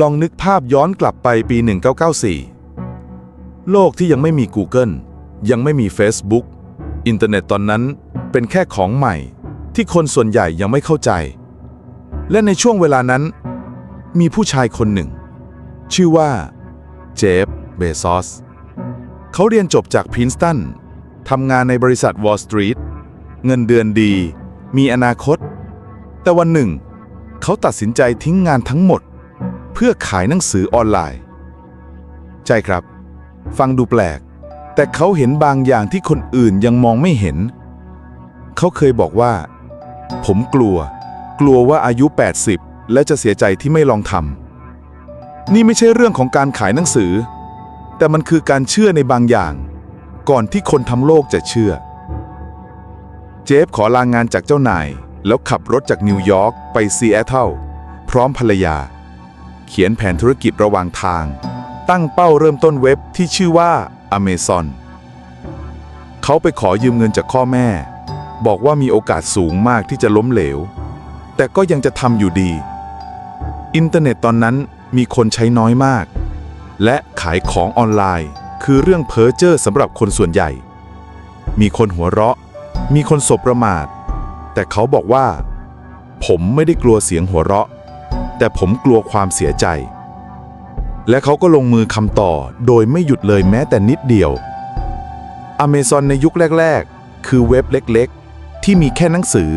ลองนึกภาพย้อนกลับไปปี 1994 โลกที่ยังไม่มี Google ยังไม่มี Facebook อินเทอร์เน็ตตอนนั้นเป็นแค่ของใหม่ ที่คนส่วนใหญ่ยังไม่เข้าใจ และในช่วงเวลานั้น มีผู้ชายคนหนึ่ง ชื่อว่าเจฟ เบซอส เขาเรียนจบจากพรินสตันทำงานในบริษัทวอลล์สตรีทเงินเดือนดี มีอนาคต แต่วันหนึ่ง เขาตัดสินใจทิ้งงานทั้งหมด เพื่อขายหนังสือออนไลน์ ใช่ครับ ฟังดูแปลก แต่เขาเห็นบางอย่างที่คนอื่นยังมองไม่เห็น เขาเคยบอกว่า ผมกลัว กลัวว่าอายุ 80 และจะเสียใจที่ไม่ลองทำนี่ไม่ใช่เรื่องของการขายหนังสือ แต่มันคือการเชื่อในบางอย่าง ก่อนที่คนทั้งโลกจะเชื่อ เจฟขอลางงานจากเจ้านายแล้วขับรถจากนิวยอร์กไปซีแอตเทิลพร้อมภรรยา เขียนแผนธุรกิจระหว่างทาง ตั้งเป้าเริ่มต้นเว็บที่ชื่อว่า Amazon เขาไปขอยืมเงินจากพ่อแม่ บอกว่ามีโอกาสสูงมากที่จะล้มเหลว แต่ก็ยังจะทำอยู่ดี อินเทอร์เน็ตตอนนั้นมีคนใช้น้อยมาก และขายของออนไลน์ คือเรื่องเพ้อเจ้อสำหรับคนส่วนใหญ่ มีคนหัวเราะ มีคนสบประมาท แต่เขาบอกว่า ผมไม่ได้กลัวเสียงหัวเราะ แต่ผมกลัวความเสียใจ และเขาก็ลงมือคำต่อโดยไม่หยุดเลยแม้แต่นิดเดียว Amazon ในยุคแรก ๆ คือเว็บเล็กๆ ที่มีแค่หนังสือ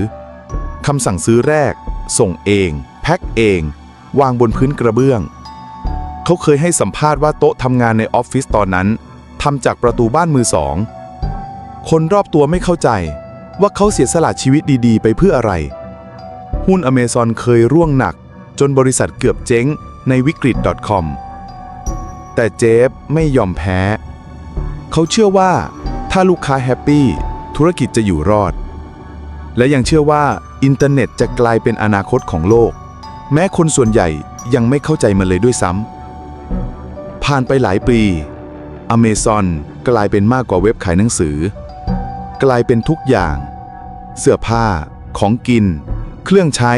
คำสั่งซื้อแรก ส่งเอง แพ็คเอง วางบนพื้นกระเบื้อง เขาเคยให้สัมภาษณ์ว่าโต๊ะทำงานในออฟฟิศตอนนั้นทำจากประตูบ้านมือสอง คนรอบตัวไม่เข้าใจว่าเขาเสียสละชีวิตดีๆ ไปเพื่ออะไร หุ้นอเมซอนเคยร่วงหนัก จนบริษัทเกือบเจ๊งในวิกฤต .com แต่เจฟไม่ยอมแพ้ เขาเชื่อว่าถ้าลูกค้าแฮปปี้ธุรกิจจะอยู่รอด และยังเชื่อว่าอินเทอร์เน็ตจะกลายเป็นอนาคตของโลก แม้คนส่วนใหญ่ยังไม่เข้าใจมันเลยด้วยซ้ำผ่านไปหลายปี Amazon กลายเป็นมากกว่าเว็บขายหนังสือ กลายเป็นทุกอย่าง เสื้อผ้า ของกิน เครื่องใช้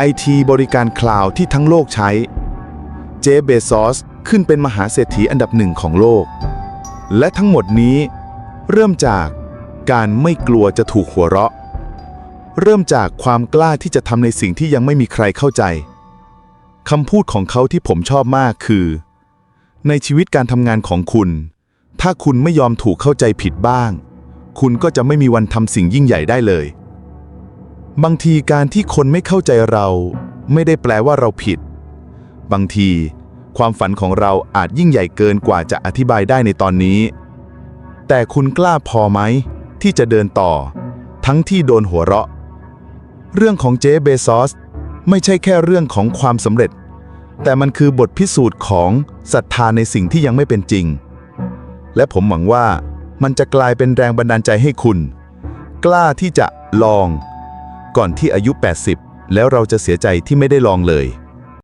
ไอทีบริการคลาวด์ที่ทั้งโลกใช้ เจเบซอสขึ้นเป็นมหาเศรษฐีอันดับหนึ่งของโลก และทั้งหมดนี้ เริ่มจากการไม่กลัวจะถูกหัวเราะ เริ่มจากความกล้าที่จะทำในสิ่งที่ยังไม่มีใครเข้าใจคำพูดของเขาที่ผมชอบมากคือ ในชีวิตการทำงานของคุณ ถ้าคุณไม่ยอมถูกเข้าใจผิดบ้าง คุณก็จะไม่มีวันทำสิ่งยิ่งใหญ่ได้เลย บางทีการที่คนไม่เข้าใจเรา ไม่ได้แปลว่าเราผิด บางที ความฝันของเราอาจยิ่งใหญ่เกินกว่าจะอธิบายได้ในตอนนี้ แต่คุณกล้าพอไหม ที่จะเดินต่อ ทั้งที่โดนหัวเราะ เรื่องของเจฟเบซอสไม่ใช่แค่เรื่องของความสำเร็จ แต่มันคือบทพิสูจน์ของศรัทธาในสิ่งที่ยังไม่เป็นจริง และผมหวังว่ามันจะกลายเป็นแรงบันดาลใจให้คุณ กล้าที่จะลอง ก่อนที่อายุ 80 แล้วเราจะเสียใจที่ไม่ได้ลองเลย